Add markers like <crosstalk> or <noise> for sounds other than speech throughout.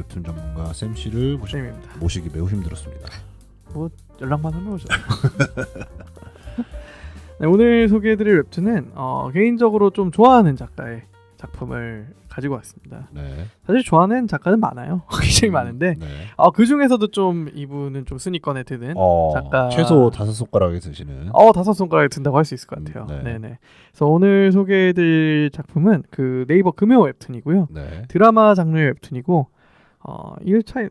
웹툰 전문가 샘 씨를 모시, 쌤입니다. 모시기 매우 힘들었습니다. 연락만 하면 오죠. <laughs> 네, 오늘 소개해드릴 웹툰은 어, 개인적으로 좀 좋아하는 작가의 작품을 가지고 왔습니다. 네. 사실 좋아하는 작가는 많아요. <laughs> 굉장히 음, 많은데 네. 어, 그 중에서도 좀 이분은 좀 순위권에 드는 어, 작가- 최소 다섯 손가락에 드시는. 어 다섯 손가락에 든다고 할 수 있을 것 같아요. 음, 네. 네. 네 그래서 오늘 소개해드릴 작품은 그 네이버 금요 웹툰이고요. 네. 드라마 장르의 웹툰이고 어 이게 참,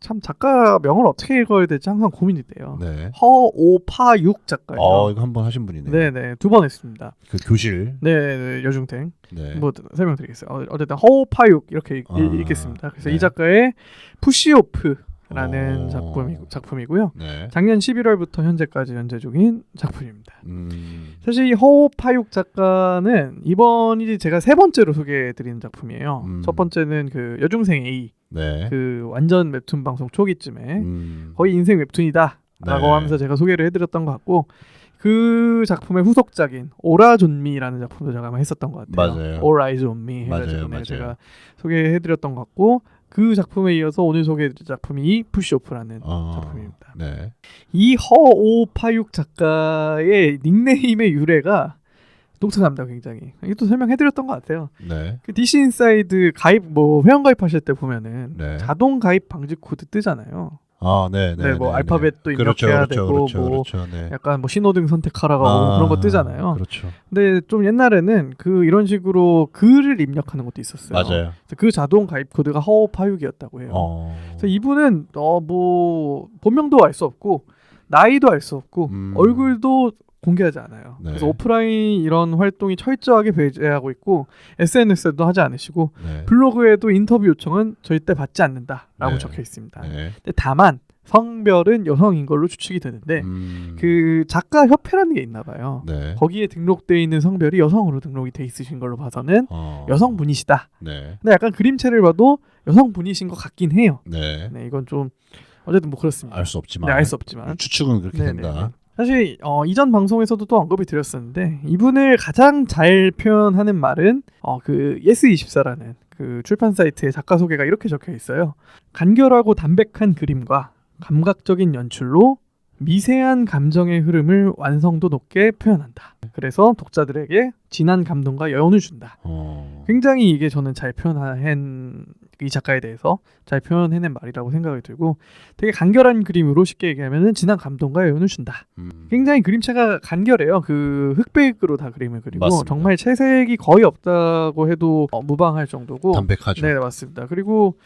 참 작가 명을 어떻게 읽어야 될지 항상 고민이 돼요. 네. 허오파육 작가예요. 어 이거 한 번 하신 분이네요. 네네 두 번 했습니다. 그 교실. 네 여중생 네. 뭐 설명드리겠어요. 어, 어쨌든 허오파육 이렇게 읽, 아, 읽 겠습니다. 그래서 네. 이 작가의 푸시오프 라는 어. 작품이, 작품이고요. 네. 작년 11월부터 현재까지 연재 중인 작품입니다. 음. 사실 이 허오파육 작가는 이번이 제가 세 번째로 소개해드리는 작품이에요. 음. 첫 번째는 그 여중생 A 네. 그 완전 웹툰 방송 초기쯤에 음. 거의 인생 웹툰이다 라고 네. 하면서 제가 소개를 해드렸던 것 같고 그 작품의 후속작인 오라존미라는 작품도 제가 아마 했었던 것 같아요. 맞아요. All Eyes on Me 맞아요, 해가지고 네, 맞아요. 제가 소개해드렸던 것 같고 그 작품에 이어서 오늘 소개해드릴 작품이 이 푸시오프라는 어. 작품입니다. 네. 이 허오파육 작가의 닉네임의 유래가 독특합니다, 굉장히. 이것도 설명해드렸던 것 같아요. 네. 그 DC 인사이드 가입 뭐 회원 가입하실 때 보면은 네. 자동 가입 방지 코드 뜨잖아요. 아, 네, 네. 네, 뭐 알파벳도 그렇죠, 입력해야 그렇죠, 되고 그렇죠, 뭐. 네. 약간 뭐 신호등 선택하라고 아, 그런 거 뜨잖아요. 그렇죠. 근데 좀 옛날에는 그 이런 식으로 글을 입력하는 것도 있었어요. 맞아요. 그 자동 가입 코드가 허오파육이었다고 해요. 어. 그래서 이분은 어 뭐 본명도 알 수 없고 나이도 알 수 없고 음. 얼굴도 공개하지 않아요. 네. 그래서 오프라인 이런 활동이 철저하게 배제하고 있고 SNS에도 하지 않으시고 네. 블로그에도 인터뷰 요청은 절대 받지 않는다라고 네. 적혀 있습니다. 네. 근데 다만 성별은 여성인 걸로 추측이 되는데 음. 그 작가 협회라는 게 있나 봐요. 네. 거기에 등록돼 있는 성별이 여성으로 등록이 돼 있으신 걸로 봐서는 어. 여성분이시다. 네. 근데 약간 그림체를 봐도 여성분이신 것 같긴 해요. 네. 네, 이건 좀 어쨌든 뭐 그렇습니다. 알 수 없지만. 네, 알수 없지만 추측은 그렇게 네네네. 된다. 사실 어, 이전 방송에서도 또 언급이 드렸었는데 이분을 가장 잘 표현하는 말은 어, 그 예스24라는 그 출판 사이트의 작가 소개가 이렇게 적혀 있어요. 간결하고 담백한 그림과 감각적인 연출로 미세한 감정의 흐름을 완성도 높게 표현한다. 그래서 독자들에게 진한 감동과 여운을 준다. 어. 굉장히 이게 저는 잘 표현한 이 작가에 대해서 잘 표현해낸 말이라고 생각이 들고 되게 간결한 그림으로 쉽게 얘기하면은 진한 감동과 여운을 준다. 음. 굉장히 그림체가 간결해요. 그 흑백으로 다 그림을 그리고 맞습니다. 정말 채색이 거의 없다고 해도 어, 무방할 정도고. 담백하죠. 네 맞습니다. 그리고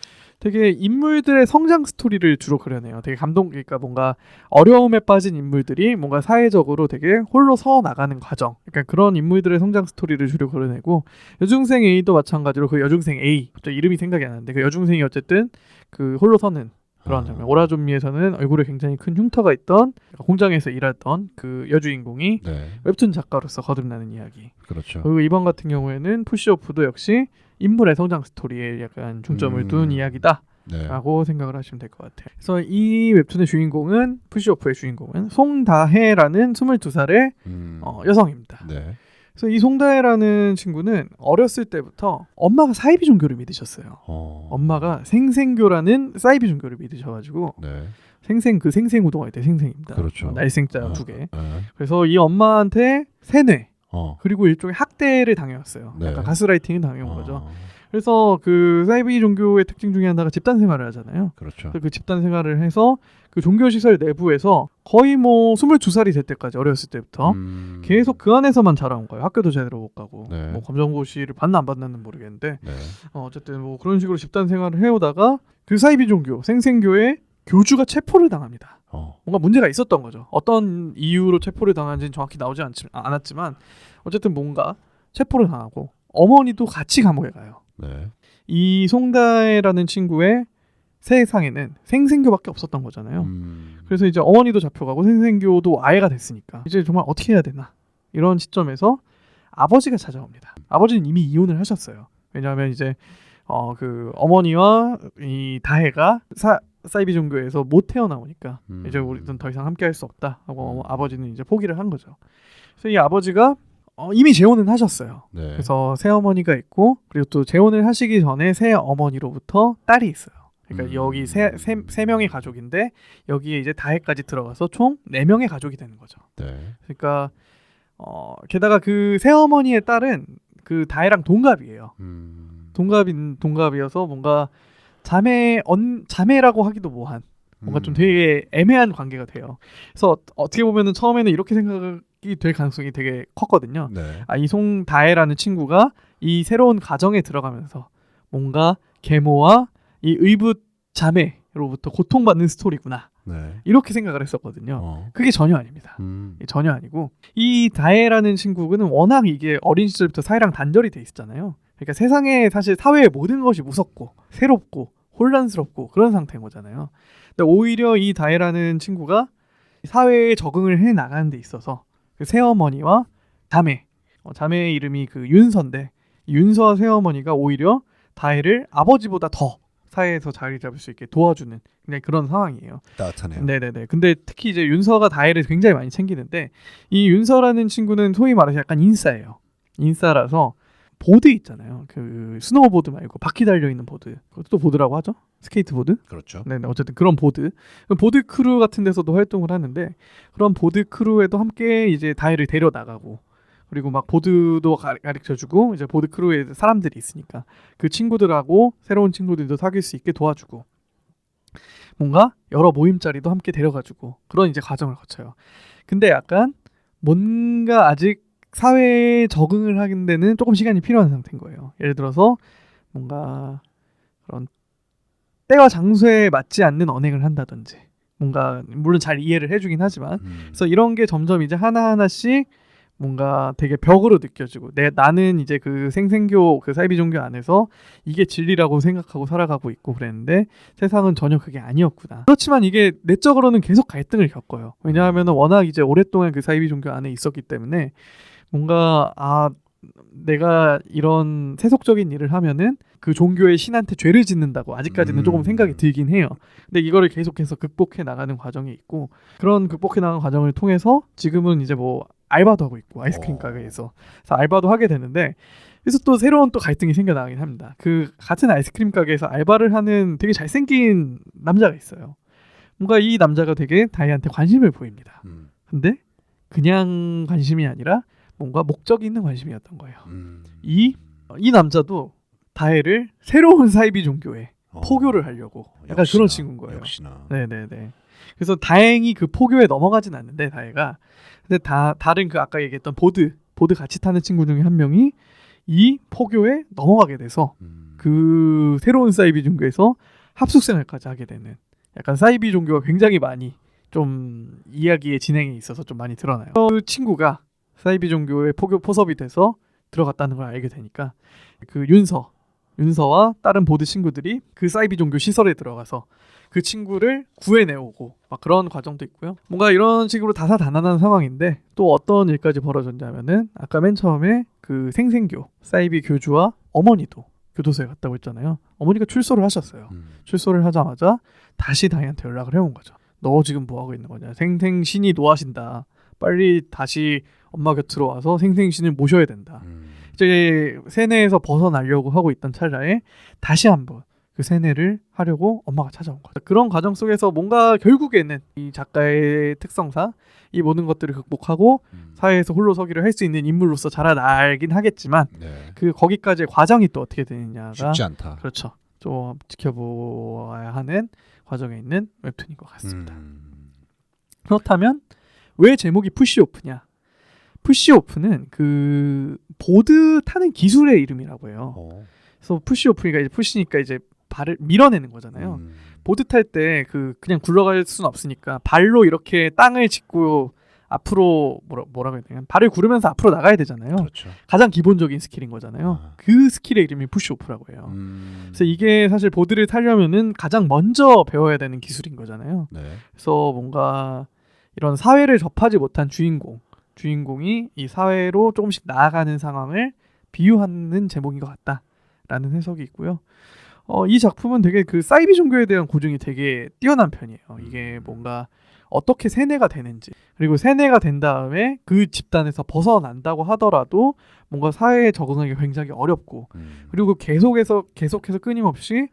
되게 인물들의 성장 스토리를 주로 그려내요. 되게 감동, 그러니까 뭔가 어려움에 빠진 인물들이 뭔가 사회적으로 되게 홀로 서 나가는 과정. 그러니까 그런 인물들의 성장 스토리를 주로 그려내고 여중생 A도 마찬가지로 그 여중생 A, 저 이름이 생각이 안 나는데 그 여중생이 어쨌든 그 홀로 서는 그런 아. 장면. 오라존미에서는 얼굴에 굉장히 큰 흉터가 있던 공장에서 일하던 그 여주인공이 네. 웹툰 작가로서 거듭나는 이야기. 그렇죠. 그리고 이번 같은 경우에는 푸시오프도 역시 인물의 성장 스토리에 약간 중점을 음. 둔 이야기다라고 네. 생각을 하시면 될 것 같아요. 그래서 이 웹툰의 주인공은 푸시오프의 주인공은 송다혜라는 22살의 음. 어, 여성입니다. 네. 그래서 이 송다혜라는 친구는 어렸을 때부터 엄마가 사이비 종교를 믿으셨어요. 어. 엄마가 생생교라는 사이비 종교를 믿으셔가지고 네. 생생 그 생생 우동 할 때 생생입니다. 그렇죠. 어, 날생자 어, 두 개. 네. 그래서 이 엄마한테 세뇌 어. 그리고 일종의 학대를 당해왔어요. 네. 약간 가스라이팅을 당해온 거죠. 어. 그래서 그 사이비 종교의 특징 중에 하나가 집단 생활을 하잖아요. 그렇죠. 그 집단 생활을 해서 그 종교 시설 내부에서 거의 뭐 22살이 될 때까지 어렸을 때부터 음. 계속 그 안에서만 자라온 거예요. 학교도 제대로 못 가고 네. 뭐 검정고시를 받나 안 받나는 모르겠는데 네. 어, 어쨌든 뭐 그런 식으로 집단 생활을 해오다가 그 사이비 종교 생생교의 교주가 체포를 당합니다. 어. 뭔가 문제가 있었던 거죠. 어떤 이유로 체포를 당한지는 정확히 나오지 않지, 않았지만 어쨌든 뭔가 체포를 당하고 어머니도 같이 감옥에 가요. 네. 이 송다혜라는 친구의 세상에는 생생교밖에 없었던 거잖아요. 음. 그래서 이제 어머니도 잡혀가고 생생교도 아예가 됐으니까 이제 정말 어떻게 해야 되나 이런 시점에서 아버지가 찾아옵니다. 아버지는 이미 이혼을 하셨어요. 왜냐하면 이제 어 그 어머니와 이 다혜가 사, 사이비 종교에서 못 태어나오니까 음. 이제 우리는 더 이상 함께할 수 없다 하고 음. 아버지는 이제 포기를 한 거죠. 그래서 이 아버지가 어, 이미 재혼은 하셨어요. 네. 그래서 새 어머니가 있고 그리고 또 재혼을 하시기 전에 새 어머니로부터 딸이 있어요. 그러니까 음. 여기 세, 세, 세 명의 가족인데 여기에 이제 다해까지 들어가서 총 네 명의 가족이 되는 거죠. 네. 그러니까 어 게다가 그 새어머니의 딸은 그 다해랑 동갑이에요. 음. 동갑인 동갑이어서 뭔가 자매 언 자매라고 하기도 뭐한 뭔가 좀 음. 되게 애매한 관계가 돼요. 그래서 어떻게 보면은 처음에는 이렇게 생각이 될 가능성이 되게 컸거든요. 네. 아, 이송 다해라는 친구가 이 새로운 가정에 들어가면서 뭔가 계모와 이 의붓 자매로부터 고통받는 스토리구나 네. 이렇게 생각을 했었거든요. 어. 그게 전혀 아닙니다. 음. 전혀 아니고 이 다해라는 친구는 워낙 이게 어린 시절부터 사회랑 단절이 돼 있었잖아요. 그러니까 세상에 사실 사회의 모든 것이 무섭고 새롭고 혼란스럽고 그런 상태인 거잖아요. 근데 오히려 이 다해라는 친구가 사회에 적응을 해 나가는 데 있어서 그 새어머니와 자매, 어, 자매의 이름이 그 윤서인데 윤서와 새어머니가 오히려 다해를 아버지보다 더 사회에서 자리 잡을 수 있게 도와주는 그냥 그런 상황이에요. 따뜻하네요. 네네네. 근데 특히 이제 윤서가 다혜를 굉장히 많이 챙기는데 이 윤서라는 친구는 소위 말해서 약간 인싸예요. 인싸라서 보드 있잖아요. 그 스노우보드 말고 바퀴 달려 있는 보드. 그것도 보드라고 하죠. 스케이트보드. 그렇죠. 네네. 어쨌든 그런 보드. 보드 크루 같은 데서도 활동을 하는데 그런 보드 크루에도 함께 이제 다혜를 데려 나가고 그리고 막 보드도 가르쳐 주고 이제 보드 크루에 사람들이 있으니까 그 친구들하고 새로운 친구들도 사귈 수 있게 도와주고 뭔가 여러 모임 자리도 함께 데려가주고 그런 이제 과정을 거쳐요. 근데 약간 뭔가 아직 사회에 적응을 하는 데는 조금 시간이 필요한 상태인 거예요. 예를 들어서 뭔가 그런 때와 장소에 맞지 않는 언행을 한다든지 뭔가 물론 잘 이해를 해주긴 하지만 음. 그래서 이런 게 점점 이제 하나 하나씩 뭔가 되게 벽으로 느껴지고 내 나는 이제 그 생생교 그 사이비 종교 안에서 이게 진리라고 생각하고 살아가고 있고 그랬는데 세상은 전혀 그게 아니었구나. 그렇지만 이게 내적으로는 계속 갈등을 겪어요. 왜냐하면 워낙 이제 오랫동안 그 사이비 종교 안에 있었기 때문에 뭔가 아 내가 이런 세속적인 일을 하면은 그 종교의 신한테 죄를 짓는다고 아직까지는 음. 조금 생각이 들긴 해요. 근데 이거를 계속해서 극복해 나가는 과정이 있고 그런 극복해 나가는 과정을 통해서 지금은 이제 뭐 알바도 하고 있고 아이스크림 어. 가게에서 그래서 알바도 하게 되는데 그래서 또 새로운 또 갈등이 생겨나긴 합니다. 그 같은 아이스크림 가게에서 알바를 하는 되게 잘생긴 남자가 있어요. 뭔가 이 남자가 되게 다이한테 관심을 보입니다. 음. 근데 그냥 관심이 아니라 뭔가 목적이 있는 관심이었던 거예요. 음. 이이 남자도 다혜를 새로운 사이비 종교에 어. 포교를 하려고 약간 역시나, 그런 친구인 거예요. 역시나. 네네네. 그래서 다행히 그 포교에 넘어가진 않는데 다혜가 근데 다 다른 그 아까 얘기했던 보드 보드 같이 타는 친구 중에 한 명이 이 포교에 넘어가게 돼서 음. 그 새로운 사이비 종교에서 합숙 생활까지 하게 되는 약간 사이비 종교가 굉장히 많이 좀 이야기의 진행에 있어서 좀 많이 드러나요. 그 친구가 사이비 종교의 포교 포섭이 돼서 들어갔다는 걸 알게 되니까 그 윤서 윤서와 다른 보드 친구들이 그 사이비 종교 시설에 들어가서 그 친구를 구해내오고 막 그런 과정도 있고요. 뭔가 이런 식으로 다사다난한 상황인데 또 어떤 일까지 벌어졌냐면은 아까 맨 처음에 그 생생교 사이비 교주와 어머니도 교도소에 갔다고 했잖아요. 어머니가 출소를 하셨어요. 음. 출소를 하자마자 다시 다이한테 연락을 해온 거죠. 너 지금 뭐 하고 있는 거냐? 생생신이 노하신다. 빨리 다시 엄마 곁으로 와서 생생신을 모셔야 된다. 음. 이제 세뇌에서 벗어나려고 하고 있던 찰나에 다시 한번 그 세뇌를 하려고 엄마가 찾아온 거죠. 그런 과정 속에서 뭔가 결국에는 이 작가의 특성상 이 모든 것들을 극복하고 음. 사회에서 홀로 서기를 할 수 있는 인물로서 자라나긴 하겠지만 네. 그 거기까지의 과정이 또 어떻게 되느냐가 쉽지 않다. 그렇죠. 좀 지켜보아야 하는 과정에 있는 웹툰인 것 같습니다. 음. 그렇다면 왜 제목이 푸시 오프냐? 푸시오프는 그 보드 타는 기술의 이름이라고 해요. 어. 그래서 푸시오프니까 이제 푸시니까 이제 발을 밀어내는 거잖아요. 음. 보드 탈 때 그 그냥 굴러갈 수는 없으니까 발로 이렇게 땅을 짚고 앞으로 뭐라 뭐라고 해야 되냐 발을 구르면서 앞으로 나가야 되잖아요. 그렇죠. 가장 기본적인 스킬인 거잖아요. 아. 그 스킬의 이름이 푸시오프라고 해요. 음. 그래서 이게 사실 보드를 타려면은 가장 먼저 배워야 되는 기술인 거잖아요. 네. 그래서 뭔가 이런 사회를 접하지 못한 주인공, 주인공이 이 사회로 조금씩 나아가는 상황을 비유하는 제목인 것 같다라는 해석이 있고요. 어, 이 작품은 되게 그 사이비 종교에 대한 고증이 되게 뛰어난 편이에요. 이게 뭔가 어떻게 세뇌가 되는지 그리고 세뇌가 된 다음에 그 집단에서 벗어난다고 하더라도 뭔가 사회에 적응하기 굉장히 어렵고 음. 그리고 계속해서 계속해서 끊임없이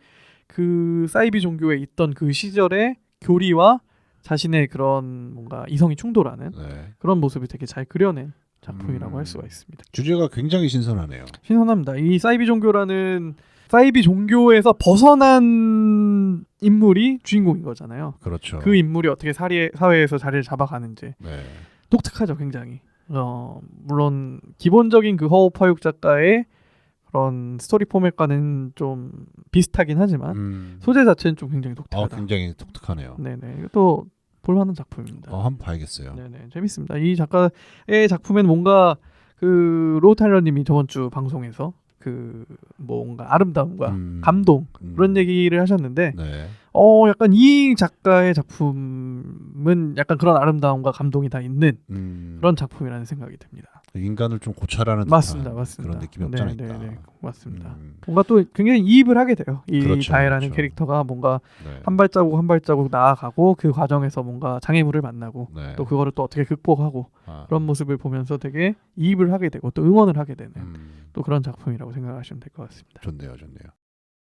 그 사이비 종교에 있던 그 시절의 교리와 자신의 그런 뭔가 이성이 충돌하는 네. 그런 모습을 되게 잘 그려낸 작품이라고 음. 할 수가 있습니다. 주제가 굉장히 신선하네요. 신선합니다. 이 사이비 종교라는 사이비 종교에서 벗어난 인물이 주인공인 거잖아요. 그렇죠. 그 인물이 어떻게 사리, 사회에서 자리를 잡아가는지 네. 독특하죠, 굉장히. 어, 물론 기본적인 그 허우 파육 작가의 그런 스토리 포맷과는 좀 비슷하긴 하지만 음. 소재 자체는 좀 굉장히 어, 독특하다. 굉장히 독특하네요. 네네, 이것도 볼만한 작품입니다. 어, 한번 봐야겠어요. 네네, 재밌습니다. 이 작가의 작품엔 뭔가 그 로우 타일러님이 저번 주 방송에서 그 뭔가 아름다움과 음. 감동 음. 그런 얘기를 하셨는데 네. 어 약간 이 작가의 작품은 약간 그런 아름다움과 감동이 다 있는 음. 그런 작품이라는 생각이 듭니다. 인간을 좀 고찰하는 맞습니다, 맞습니다. 그런 느낌이 없지 않아 네. 네, 네, 맞습니다. 음. 뭔가 또 굉장히 이입을 하게 돼요. 이 그렇죠, 다혜라는 그렇죠. 캐릭터가 뭔가 네. 한 발자국 한 발자국 나아가고 그 과정에서 뭔가 장애물을 만나고 네. 또 그거를 또 어떻게 극복하고 아. 그런 모습을 보면서 되게 이입을 하게 되고 또 응원을 하게 되는 음. 또 그런 작품이라고 생각하시면 될 것 같습니다. 좋네요, 좋네요.